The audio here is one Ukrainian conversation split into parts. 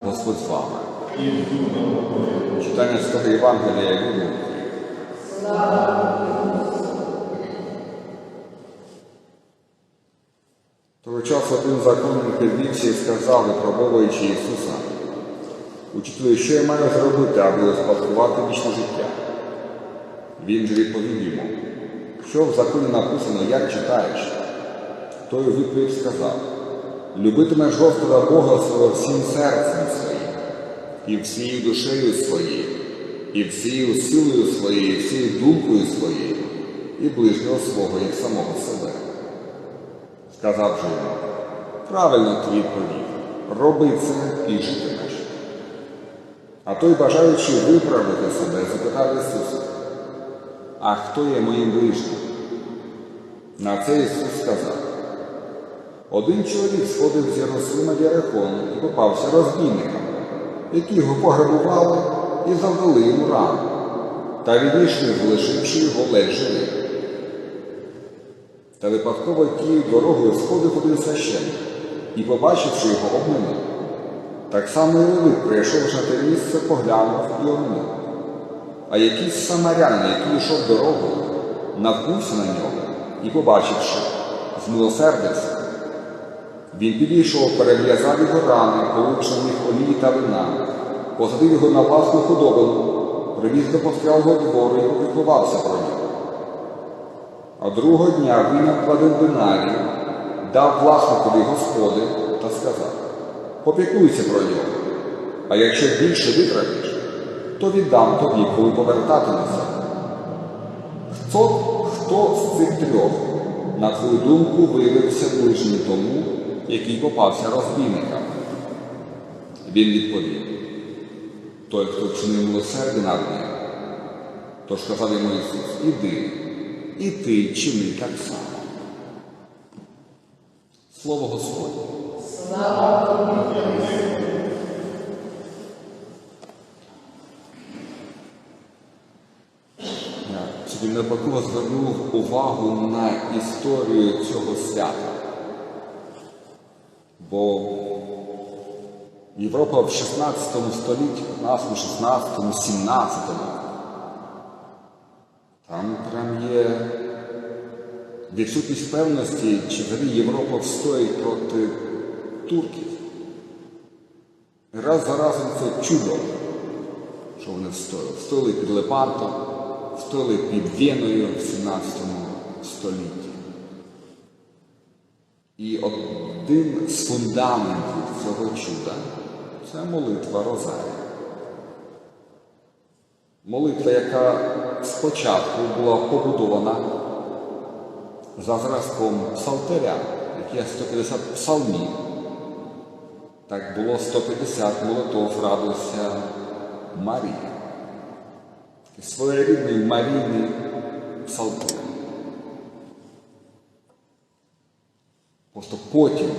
Господь з вами. Читання Святого Євангелія від Луки. Того часу один законник підвівся і сказав, випробовуючи Ісуса, Учителю, що я маю зробити, аби успадкувати вічне життя? Він же відповів йому, що в законі написано, як читаєш? Той у сказав, любитимеш Господа Бога свого всім серцем своїм, і всією душею своєю, і всією силою своєю, і всією думкою своєю, і ближнього свого, як самого себе. Сказав же йому, правильно ти відповів, роби це і житимеш. А той, бажаючи виправити себе, запитав Ісуса, а хто є моїм ближнім? На це Ісус сказав, один чоловік сходив з Єрусалима в і попався розбійникам, які його пограбували і завдали йому рану, та відійшли, залишивши його ледь живим. Та випадково тією дорогою сходив один священник і, побачивши його, обминув. Так само і Левит, прийшовши на те місце, поглянув і обминув. А якийсь самарянин, який йшов дорогою, навкнувся на нього і, побачивши, змилосердився. Він підійшов, перев'язав його рани, на них олії та вина, посадив його на власну худобину, привіз до постоялого двору і попіклувався про нього. А другого дня виняв кладен динарій, дав власникові господи та сказав, попікуйся про нього, а якщо більше витратиш, то віддам тобі, коли повертатимешся. Хто, хто з цих трьох, на твою думку, виявився ближнім тому, який попався розбійникам? Він відповів, той, хто вчинив милосердя над ним. Тож сказав йому Ісус, іди, і ти чини так само. Слово Господнє. Я собі непокоро звернув увагу на історію цього свята. Бо Європа в 16 столітті, в нас у 16, 17 там прям є відсутність певності, чи взагалі Європа встоїть проти турків. І раз за разом це чудо, що вони встояли. Встояли під Лепантом, встояли під Веною в 17 столітті. І один з фундаментів цього чуда це молитва Розарія. Молитва, яка спочатку була побудована за зразком псалтиря, як є 150 псалмів. Так було 150 молитов радуйся Марії. Своєрідний марійний псалтир. Просто потім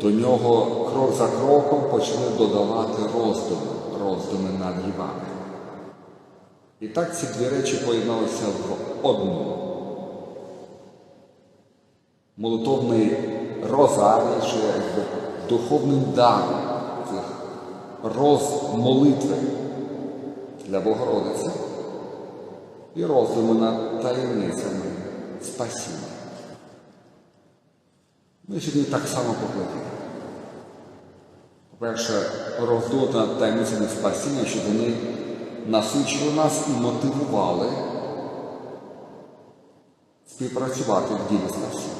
до нього крок за кроком почали додавати роздуми, роздуми над Євангелієм. І так ці дві речі поєдналися в одну. Молитовний розарій, що якби духовним даром цих розмолитви для Богородиці і роздуми над таємницями спасіння. Ми сьогодні так само покликаємо. По-перше, роздумати над таємницями спасіння, щоб вони насичили нас і мотивували співпрацювати в ділі спасіння.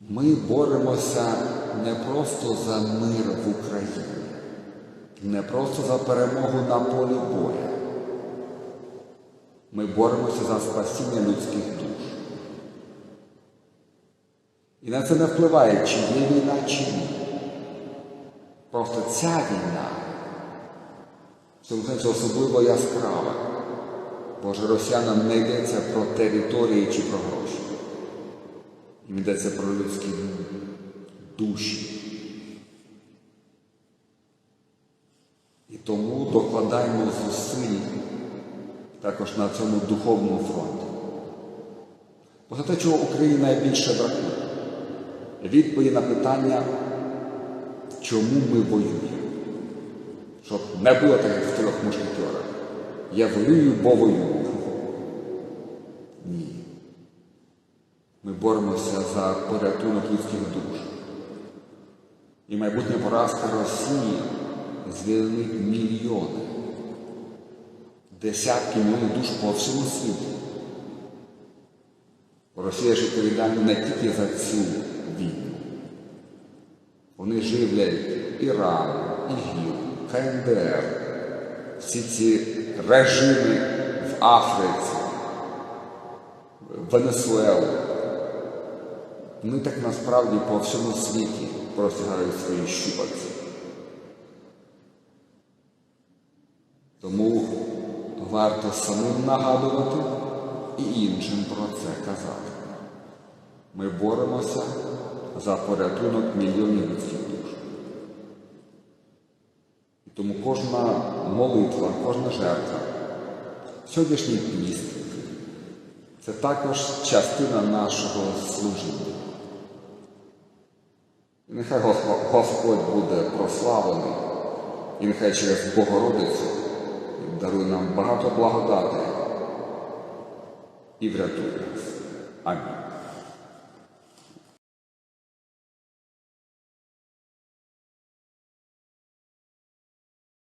Ми боремося не просто за мир в Україні, не просто за перемогу на полі боя. Ми боремося за спасіння людських душ. На це не впливає, чи є війна, чи ні. Просто ця війна в цьому сенсі особливо яскрава. Боже росіянам не йдеться про території чи про гроші. Їм йдеться про людські душі. І тому докладаємо зусиль також на цьому духовному фронті. Бо за те, чого Україні найбільше бракує. Відповіді на питання, чому ми воюємо. Щоб не було так, як в трьох мушкетерах. Я воюю, бо воюю. Ні. Ми боремося за порятунок людських душ. І майбутня поразка Росії звільнить мільйони, десятки мільйонів душ по всьому світу. Росія ж відповідальна не тільки за цю війну. Вони живлять Іран, ІГІЛ, КНДР, всі ці режими в Африці, Венесуелу. Вони так насправді по всьому світі простягають свої щупальці. Тому варто самим нагадувати і іншим про це казати. Ми боремося за порятунок мільйонів людських душ. Тому кожна молитва, кожна жертва, сьогоднішній піст це також частина нашого служіння. Нехай Господь буде прославлений, і нехай через Богородицю дарує нам багато благодати і врятує нас. Амінь.